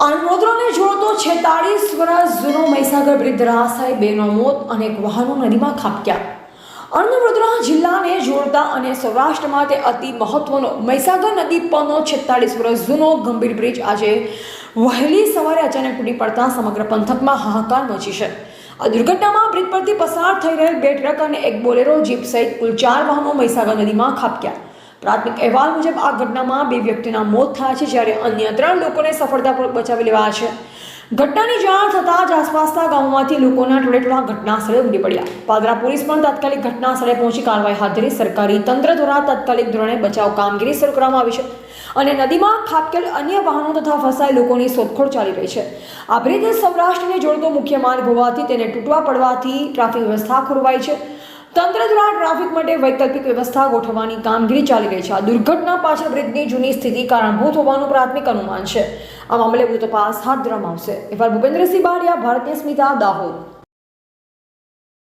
વડોદરાને જોડતો છેતાળીસ વર્ષ જૂનો મહીસાગર બ્રિજ ધરાશાય બેનો મોત અનેક વાહનો નદીમાં ખાબક્યા. અન્ય જિલ્લાને જોડતા અને સૌરાષ્ટ્રમાં તે અતિ મહત્વનો મહીસાગર નદી પરનો છેતાળીસ વર્ષ જૂનો ગંભીર બ્રિજ આજે વહેલી સવારે અચાનક તૂટી પડતા સમગ્ર પંથકમાં હાહાકાર મચી છે. આ દુર્ઘટનામાં બ્રિજ પરથી પસાર થઈ રહેલ બે ટ્રક અને એક બોલેરો જીપ સહિત કુલ ચાર વાહનો મહીસાગર નદીમાં ખાબક્યા. પ્રાથમિક અહેવાલ મુજબ આ ઘટનામાં બે વ્યક્તિના મોત થયા છે, જ્યારે અન્ય ત્રણ લોકોને સફળતાપૂર્વક બચાવી લેવાયા છે. ઘટનાની જાણ થતાં જ આસપાસના ગામોમાંથી લોકોના ટોળેટોળા ઘટના સ્થળે ઉમટી પડ્યા. પાદરા પોલીસ પણ તાત્કાલિક ઘટના સ્થળે પહોંચી કાર્યવાહી હાથ ધરી સરકારી તંત્ર દ્વારા તાત્કાલિક ધોરણે બચાવ કામગીરી શરૂ કરવામાં આવી છે અને નદીમાં ખાબકેલ અન્ય વાહનો તથા ફસાયેલ લોકોની શોધખોળ ચાલી રહી છે. આ બ્રિજ સૌરાષ્ટ્રને જોડતો મુખ્ય માર્ગ હોવાથી તેને તૂટવા પડવાથી ટ્રાફિક વ્યવસ્થા ખોરવાઈ છે. તંત્ર દ્વારા ટ્રાફિક માટે વૈકલ્પિક વ્યવસ્થા ગોઠવવાની કામગીરી ચાલી રહી છે. આ દુર્ઘટના પાછળ બ્રિજની જૂની સ્થિતિ કારણભૂત હોવાનું પ્રાથમિક અનુમાન છે. આ મામલે વધુ તપાસ હાથ ધરવામાં આવશે. એવા ભૂપેન્દ્રસિંહ બારિયા, ભારતીય સ્મિતા, દાહોદ.